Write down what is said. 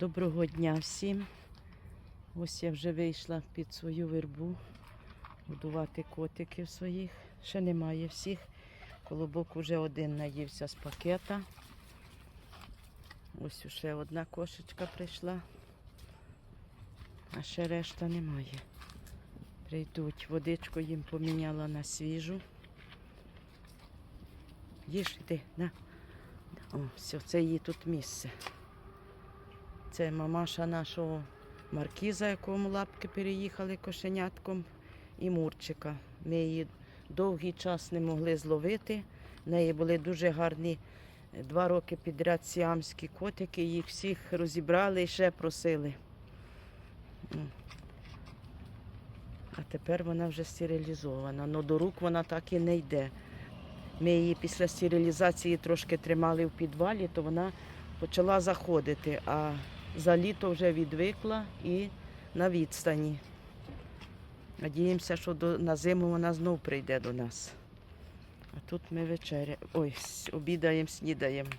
Доброго дня всім. Ось я вже вийшла під свою вербу годувати котиків своїх. Ще немає всіх. Колобок вже один наївся з пакета. Ось ще одна кошечка прийшла, а ще решта немає. Прийдуть. Водичку їм поміняла на свіжу. Їж, йди, на. О, все, це її тут місце. Це мамаша нашого маркіза, якому лапки переїхали кошенятком, і Мурчика. Ми її довгий час не могли зловити. В неї були дуже гарні е, два роки підряд сіамські котики, їх всіх розібрали і ще просили. А тепер вона вже стерилізована, але до рук вона так і не йде. Ми її після стерилізації трошки тримали в підвалі, то вона почала заходити, а за літо вже відвикла і на відстані. Надіємося, що до, на зиму вона знов прийде до нас. А тут ми вечеря. Ой, обідаємо, снідаємо.